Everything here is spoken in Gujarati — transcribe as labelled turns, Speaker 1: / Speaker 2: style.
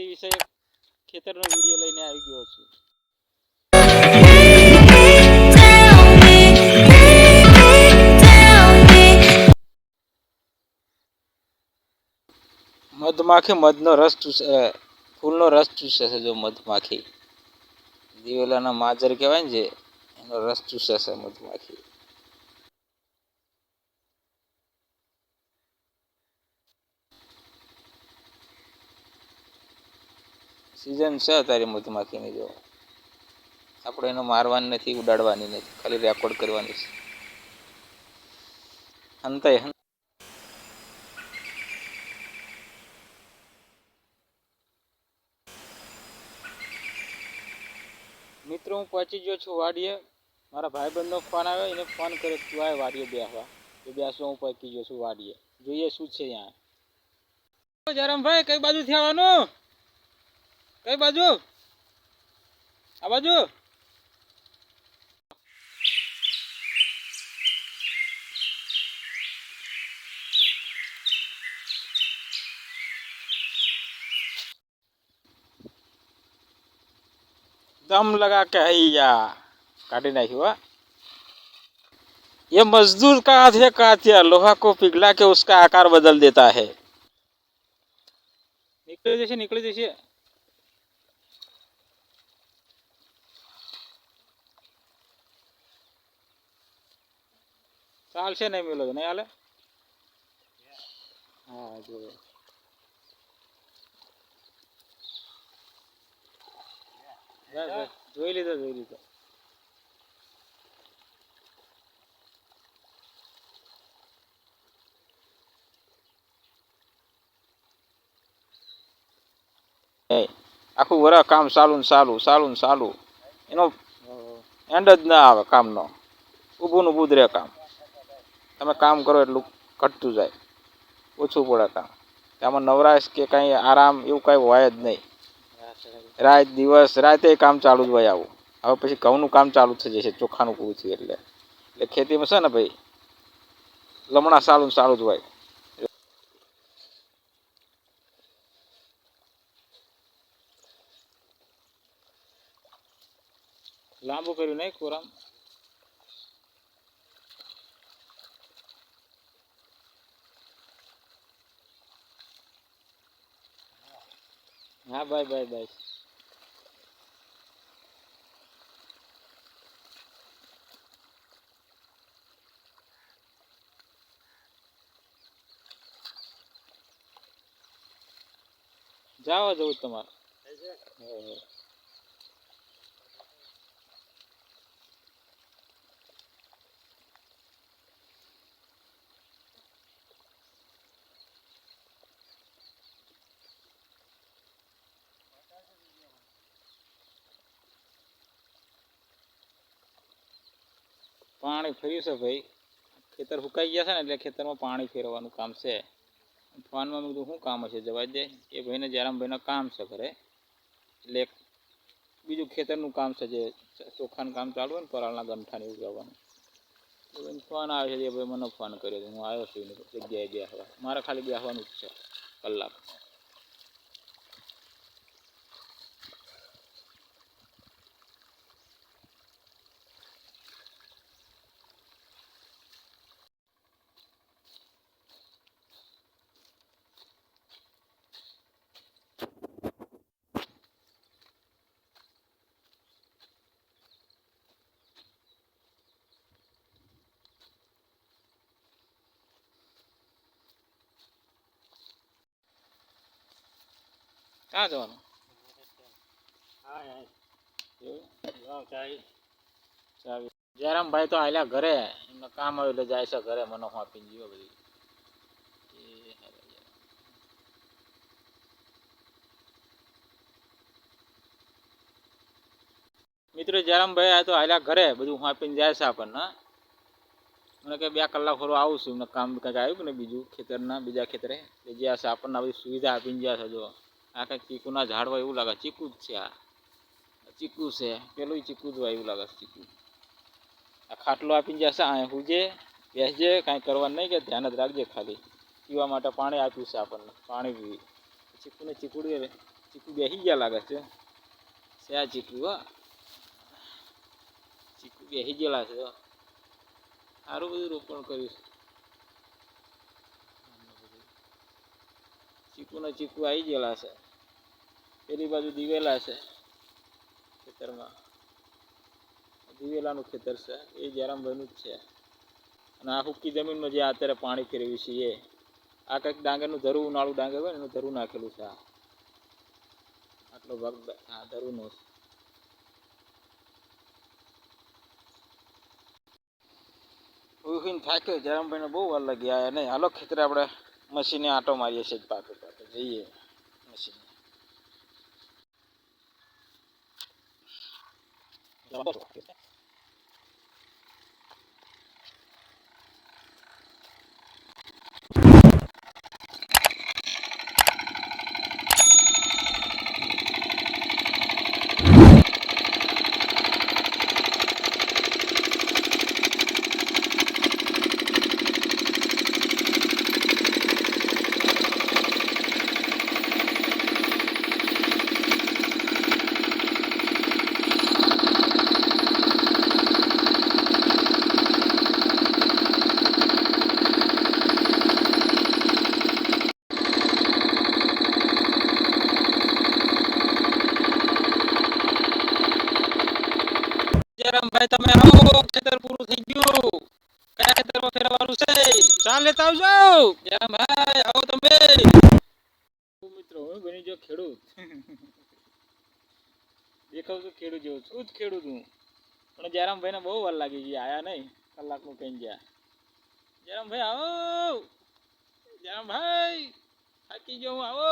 Speaker 1: ખેતી વિશે ખેતરનો વીડિયો લઈને આવી ગયો છું. મધમાખી મધનો રસ ચૂસે ફૂલનો રસ ચૂસે છે જો મધમાખી. દિવેલાના માજર કહેવાય ને જે, એનો રસ ચૂસે છે મધમાખી. સિઝન છે અત્યારે મધમાખીની જો આપણે એને મારવાની નથી, ઉડાડવાની નથી, ખાલી રેકોર્ડ કરવાની છે. હંતાય મિત્રો, હું પહોંચી ગયો છું વાડીએ. મારા ભાઈબંધનો ફોન આવ્યો, એને ફોન કર્યો તું આય વાડીએ બેસવા તો બેસવા હું પહોંચી ગયો છું વાડીએ. જોઈએ શું છે ત્યાં જરમભાઈ, કઈ બાજુ આવવાનું કઈ બાજુ આ બાજુ दम लगा के हैया काटी नाखी हुआ ये मजदूर का हाथ है कातिया लोहा को पिघला के उसका आकार बदल देता है નીકળી જશે નીકળી જશે ચાલશે નહીં મેલો તો, નહીં હાલે? હા, જો. જોઈ લીધો જોઈ લીધો. આખું વરા કામ ચાલુ ચાલુ, ચાલું ચાલુ. એનો એન્ડ જ ના આવે કામનો. ઊભું ઊભું જ રહે કામ. તમે કામ કરો એટલું ઘટતું જાય. ઓછું પડે કામ. એમાં નવરાશ કે કાંઈ આરામ એવું કાંઈ હોય જ નહીં. રાત દિવસ, રાતે કામ ચાલુ જ હોય આવું. હવે પછી ઘઉંનું કામ ચાલુ થઈ જશે, ચોખાનું પૂરું થયું એટલે. એટલે ખેતીમાં છે ને ભાઈ, લમણા સારું સારું જ હોય. લાંબુ કર્યું નહીં કોરામ હા બાય બાય બાય. જાવા જવું તમારે. પાણી ફર્યું છે ભાઈ. ખેતર સુકાઈ ગયા છે ને એટલે ખેતરમાં પાણી ફેરવવાનું કામ છે. ફોનમાં મેં શું કામ હશે? જવા દે. એ ભાઈને, જયરામભાઈના કામ છે ઘરે. એટલે બીજું ખેતરનું કામ છે જે ચોખાનું કામ ચાલુ હોય ને, પરાળના ગંઠાને ઉગાવવાનું ફોન આવે છે, એ ભાઈ મને ફોન કર્યો હું આવ્યો છું જગ્યાએ બેસવા મારે ખાલી બેસવાનું જ છે, કલાક. ક્યાં જવાનું એવું ચાવી જયરામભાઈ તો આલ્યા ઘરે એમને કામ આવ્યું એટલે જાય છે ઘરે મને આપીને જીવો બધી એ હારે યાર. મિત્રો જયરામભાઈ આ તો આલ્યા ઘરે બધું આપીને જાય છે આપણને મને કે બે કલાક ફરો આવું છું એમને કામ કંઈક આવ્યું કે ને બીજું ખેતરના બીજા ખેતરે એ જ્યાં છે આપણને આ બધી સુવિધા આપીને ગયા છે જો આ કંઈક ચીકુના ઝાડ હોય એવું લાગે, ચીકુ જ છે આ. આ ચીકુ છે પેલું ચીકુ જ હોય એવું લાગે છે ચીકુ. આ ખાટલો આપીને જશે આ હુજે બેસજે, કાંઈ કરવાનું નહીં કે, ધ્યાન જ રાખજે ખાલી. પીવા માટે પાણી આપ્યું છે આપણને, પાણી પીવી. ચીકુને ચીકુડી હવે ચીકુ બેસી ગયા લાગે છે. છે આ ચીકુ, હો. ચીકુ બેસી ગયેલા છે, હો. સારું બધું રોપણ કર્યું છે. ચીકુ ને ચીકુ આવી ગયેલા છે. પેલી બાજુ દિવેલા છે ખેતરમાં. દિવેલાનું ખેતર છે. એ જયરામભાઈનું જ છે. અને આ હુક્કી જમીનમાં જે અત્યારે પાણી ફેરવ્યું છે એ. આ કંઈક ડાંગરનું ધરું, ઉનાળું ડાંગર હોય ને, એનું ધરું નાખેલું છે આ. આટલો ભાગ હા ધરુંનો છે. ઉહીને થાક્યો જયરામભાઈને બહુ વાર લાગી આયા નહીં હાલો ખેતરે આપણે મશીને આંટો મારીએ છીએ પાકે પાકે જઈએ મશીન. જયરામભાઈ તમે આવો ખેતર પૂરું થઈ ગયું કયા ખેતરમાં ફેરવાનું છે ચાલ લેતા આવજો જયરામભાઈ આવો તમે મિત્રો હું બની જો ખેડૂત દેખાવ છું ખેડૂત જેવો છું જ ખેડૂત હું પણ જયરામભાઈને બહુ વાર લાગી ગઈ આયા નહીં કલાકનું કઈ ગયા જયરામભાઈ આવો જયરામભાઈ થાકી ગયો હું આવો